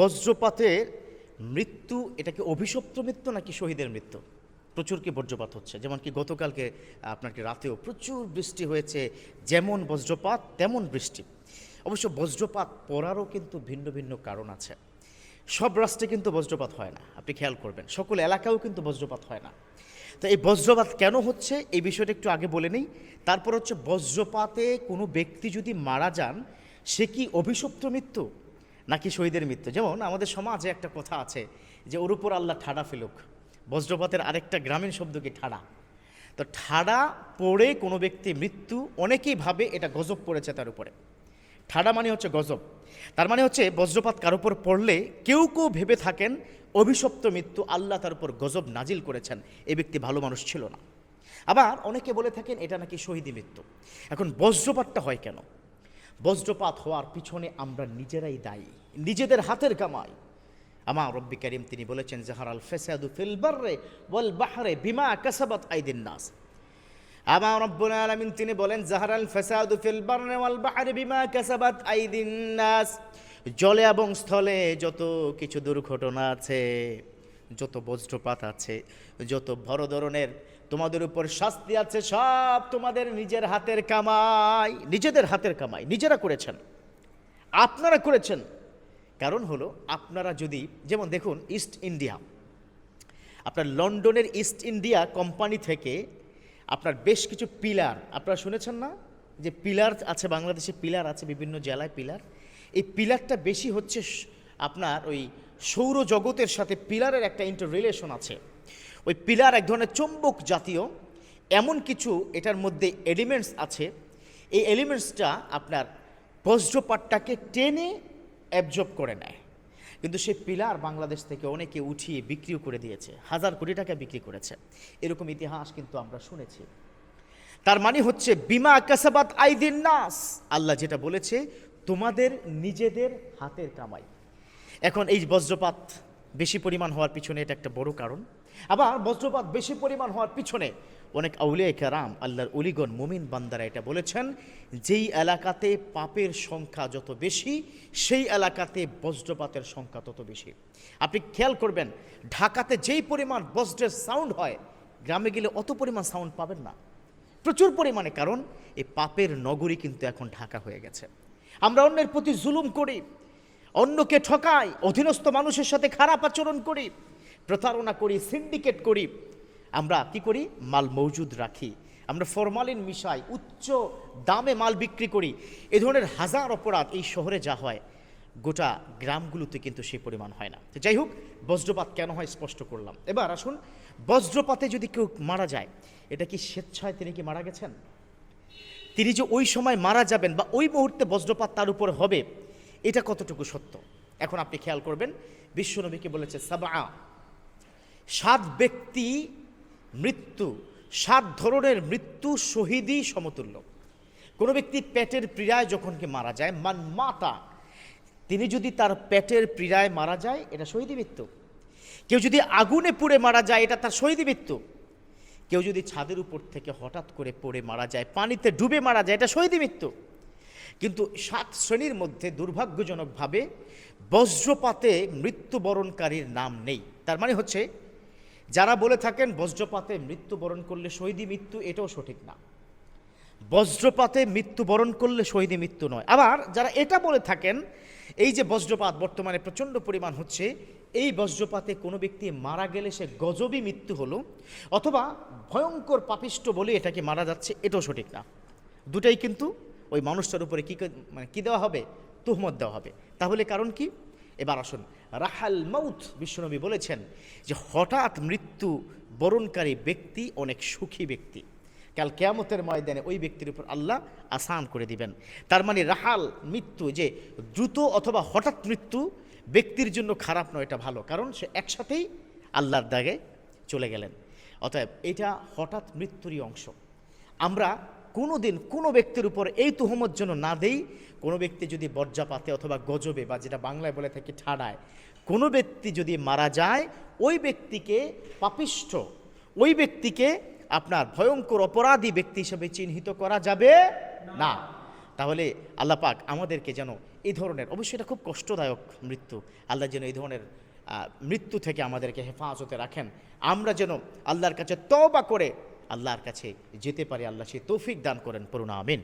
বজ্রপাতের মৃত্যু, এটা কি অভিশপ্ত মৃত্যু নাকি শহীদের মৃত্যু? প্রচুর কি বজ্রপাত হচ্ছে? যেমন কি গতকালকে আপনার কি রাতেও প্রচুর বৃষ্টি হয়েছে, যেমন বজ্রপাত, তেমন বৃষ্টি। অবশ্য বজ্রপাত পড়ারও কিন্তু ভিন্ন ভিন্ন কারণ আছে। সব রাষ্ট্রে কিন্তু বজ্রপাত হয় না, আপনি খেয়াল করবেন। সকল এলাকাও কিন্তু বজ্রপাত হয় না। তো এই বজ্রপাত কেন হচ্ছে? এই বিষয়টা একটু আগে বলে নেই। তারপর হচ্ছে বজ্রপাতে কোনো ব্যক্তি যদি মারা যান, সে কি অভিশপ্ত মৃত্যু? নাকি শহীদের মৃত্যু। যেমন আমাদের সমাজে একটা কথা আছে যে ওর উপর আল্লাহ ঠাডা ফেলুক, বজ্রপাতের আরেকটা গ্রামীণ শব্দ কি ঠাডা? তো ঠাডা পড়ে কোনো ব্যক্তি মৃত্যু অনেকেই ভাবে এটা গজব পড়েছে তার উপরে। ঠাডা মানে হচ্ছে গজব। তার মানে হচ্ছে বজ্রপাত কার উপর পড়লে কেউ কেউ ভেবে থাকেন অভিশপ্ত মৃত্যু আল্লাহ তার উপর গজব নাজিল করেছেন এই ব্যক্তি ভালো মানুষ ছিল না। আবার অনেকে বলে থাকেন এটা নাকি শহীদি মৃত্যু। এখন বজ্রপাতটা হয় কেন? বজ্রপাত হওয়ার পিছনে আমরা নিজেরাই দায়ী, নিজেদের হাতের কামাই। আমার রব্বি করিম তিনি বলেছেন, জাহার আল ফেসাদু ফিল বাররে ওয়াল বাহরে বিমা কাসাবাত আইদিন নাস। আমার রব্বুল আলামিন তিনি বলেন, জাহার আল ফেসাদু ফিল বাররে ওয়াল বাহরে বিমা কাসাবাত আইদিন নাস। জলে এবং স্থলে যত কিছু দুর্ঘটনা আছে যত বজ্রপাত আছে, যত বড় ধরনের তোমাদের উপর শাস্তি আছে, সব তোমাদের নিজের হাতের কামাই, নিজেদের হাতের কামাই, নিজেরা করেছেন। আপনারা করেছেন। কারণ হলো, আপনারা যদি, যেমন দেখুন ইস্ট ইন্ডিয়া আপনার লন্ডনের ইস্ট ইন্ডিয়া কোম্পানি থেকে আপনার বেশ কিছু পিলার আপনারা শুনেছেন না? যে পিলার আছে, বাংলাদেশে পিলার আছে, বিভিন্ন জেলায় পিলার এই পিলারটা বেশি হচ্ছে আপনার ওই সৌরজগতের সাথে পিলারের একটা ইন্টার রিলেশন আছে। ওই পিলার এক ধরনের চুম্বক জাতীয়, এমন কিছু এটার মধ্যে এলিমেন্টস আছে। এই এলিমেন্টসটা আপনার বজ্রপাতটাকে টেনে অ্যাবজর্ব করে নেয়। কিন্তু সেই পিলার বাংলাদেশ থেকে অনেকে উঠিয়ে বিক্রিও করে দিয়েছে, হাজার কোটি টাকা বিক্রি করেছে। এরকম ইতিহাস কিন্তু আমরা শুনেছি। তার মানে হচ্ছে, বিমা কাসাবাত আইদিন নাস। আল্লাহ যেটা বলেছে, তোমাদের নিজেদের হাতের কামাই। এখন এই বজ্রপাত বেশি পরিমাণ হওয়ার পিছনে এটা একটা বড় কারণ। আবার বজ্রপাত বেশি পরিমাণ হওয়ার পিছনে অনেক আউলিয়া কারাম, আল্লাহর অলিগণ, মুমিন বান্দারা এটা বলেছেন, যেই এলাকাতে পাপের সংখ্যা যত বেশি, সেই এলাকাতে বজ্রপাতের সংখ্যা তত বেশি। আপনি খেয়াল করবেন, ঢাকাতে যেই পরিমাণ বজ্রের সাউন্ড হয়, গ্রামে গেলে অত পরিমাণ সাউন্ড পাবেন না। প্রচুর পরিমাণে, কারণ এই পাপের নগরী কিন্তু এখন ঢাকা হয়ে গেছে। আমরা অন্যের প্রতি জুলুম করি অন্যকে ঠকাই, অধীনস্থ মানুষের সাথে খারাপ আচরণ করি, প্রতারণা করি সিন্ডিকেট করি। আমরা কি করি? মাল মজুদ রাখি। আমরা ফরমালিন মিশাই, উচ্চ দামে মাল বিক্রি করি। এ ধরনের হাজার অপরাধ এই শহরে যা হয়, গোটা গ্রামগুলোতে কিন্তু সেই পরিমাণ হয় না। যাই হোক, বজ্রপাত কেন হয় স্পষ্ট করলাম। এবার আসুন, বজ্রপাতে যদি কেউ মারা যায়, এটা কি স্বেচ্ছায় তিনি কি মারা গেছেন? তিনি যে ওই সময় মারা যাবেন বা ওই মুহূর্তে বজ্রপাত তার উপর হবে এটা কতটুকু সত্য? এখন আপনি খেয়াল করবেন, বিশ্বনবীকে বলেছে সাবা সাত ব্যক্তি মৃত্যু, সাত ধরনের মৃত্যু শহীদই সমতুল্য। কোনো ব্যক্তি পেটের পীড়ায় যখন কি মারা যায়, মান মাতা, তিনি যদি তার পেটের পীড়ায় মারা যায়, এটা শহীদী মৃত্যু। কেউ যদি আগুনে পুড়ে মারা যায়, এটা তার শহীদী মৃত্যু। কেউ যদি ছাদের উপর থেকে হঠাৎ করে পড়ে মারা যায়, পানিতে ডুবে মারা যায়, এটা শহীদী মৃত্যু। কিন্তু সাত শ্রেণির মধ্যে দুর্ভাগ্যজনকভাবে বজ্রপাতে মৃত্যুবরণকারীর নাম নেই। তার মানে হচ্ছে, যারা বলে থাকেন বজ্রপাতে মৃত্যুবরণ করলে শহীদী মৃত্যু, এটাও সঠিক না। বজ্রপাতে মৃত্যুবরণ করলে শহীদী মৃত্যু নয়। আবার যারা এটা বলে থাকেন, এই যে বজ্রপাত বর্তমানে প্রচণ্ড পরিমাণ হচ্ছে, এই বজ্রপাতে কোনো ব্যক্তি মারা গেলে সে গজবই মৃত্যু হলো, অথবা ভয়ঙ্কর পাপিষ্ট বলে এটাকে মারা যাচ্ছে, এটাও সঠিক না। দুটাই কিন্তু ওই মানুষটার উপরে কী মানে কী দেওয়া হবে? তুহমত দেওয়া হবে। তাহলে কারণ কি? এবার আসুন। রাহাল মাউথ বিশ্বনবী বলেছেন যে, হঠাৎ মৃত্যু বরণকারী ব্যক্তি অনেক সুখী ব্যক্তি। কাল কেয়ামতের ময়দানে ওই ব্যক্তির উপর আল্লাহ আসান করে দিবেন। তার মানে রাহাল মৃত্যু যে, দ্রুত অথবা হঠাৎ মৃত্যু ব্যক্তির জন্য খারাপ নয়, এটা ভালো। কারণ সে একসাথেই আল্লাহর দাগে চলে গেলেন। অতএব এটা হঠাৎ মৃত্যুরই অংশ। আমরা কোনো দিন কোনো ব্যক্তির উপর এই তুহমত যেন না দেই, কোনো ব্যক্তি যদি বর্জাপাতে অথবা গজবে বা যেটা বাংলায় বলে থাকে ঠাডায়, কোনো ব্যক্তি যদি মারা যায়, ওই ব্যক্তিকে পাপিষ্ঠ, ওই ব্যক্তিকে আপনার ভয়ঙ্কর অপরাধী ব্যক্তি হিসেবে চিহ্নিত করা যাবে না। তাহলে আল্লাহ পাক আমাদেরকে যেন এই ধরনের, অবশ্যই এটা খুব কষ্টদায়ক মৃত্যু, আল্লাহ যেন এই ধরনের মৃত্যু থেকে আমাদেরকে হেফাজতে রাখেন। আমরা যেন আল্লাহর কাছে তবা করে আল্লাহর কাছে যেতে পারে আল্লাহ সে তৌফিক দান করেন করুন আমিন।